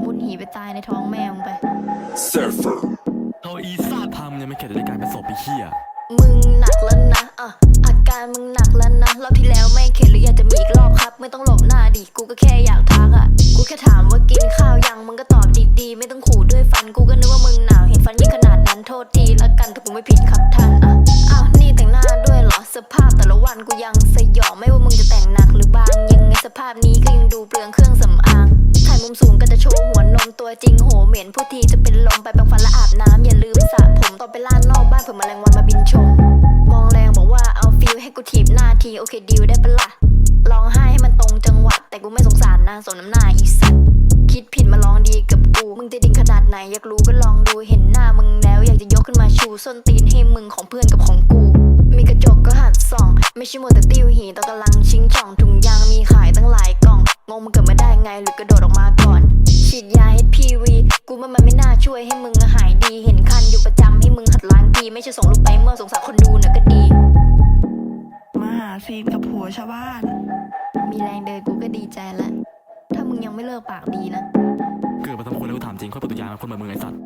หนีไปตายในท้องแม่มึงไป Surfer. เอาอีซาดพามึงยังไม่เข็ดจะได้กลายเป็นศพไปเฮียมึงหนักแล้วนะอะอาการมึงหนักแล้วนะ รอบที่แล้วไม่เข็ดหรืออยากจะมีอีกรอบครับ ไม่ต้องหลบหน้าดิ กูก็แค่อยากทักอะ กูแค่ถามว่ากินข้าวยัง มึงก็ตอบดีๆ ไม่ต้องขู่ด้วยฟัน กูก็นึกว่ามึงหนาว เห็นฟันยิ่งขนาดนั้นโทษทีละกันแต่กูไม่ผิดครับท่านอะ อ้าวนี่แต่งหน้าด้วยเหรอ สภาพแต่ละวันกูยังสยองไม่ว่ามึงจะแต่งหนักหรือบางยังไงสภาพนี้ก็ยังดูเปลืองเครื่องสำอาง ถ่ายมุมสูงก็จะโชว์หัวนมตัวจริงโหเหม็นผู้ทีจะเป็นลมไปแปรงฟันและอาบน้ำอย่าลืมสระผมตอนไปล่านนอกบ้านเผื่อแมลงวันมาบินชม มองแรงบอกว่าเอาฟิลให้กูถีบหน้าทีโอเคดิวได้ปะล่ะร้องไห้ให้มันตรงจังหวะแต่กูไม่สงสารนะสมน้ำหน้าอีสัตว์คิดผิดมาลองดีกับกูมึงจะดิ่งขนาดไหนอยากรู้ก็ลองดูเห็นหน้ามึงแล้ว อยากจะยกขึ้นมาชูส้นตีนให้มึงของเพื่อนกับของกู มีกระจกก็หัดส่อง ไม่ใช่มัวแต่ติ้วหีตอนกำลังชิงช่องถุงยา มันเกิดมาได้ไงหรือกระโดดออกมาก่อน ฉีดยา HPV กูว่ามันไม่น่าช่วยให้มึงหายดี เห็นคันอยู่ประจำให้มึงหัดล้างทีไม่ใช่ส่งรูปไปเมื่อสงสารคนดูนะก็ดี มาหาซีนกับผัวชาวบ้าน มีแรงเดินกูก็ดีใจแล้วถ้ามึงยังไม่เลิกปากดีนะ เกิดมาทำคนแล้วกูถามจริงค่อยปฏิญาณเป็นคนแบบมึงไอ้สัตว์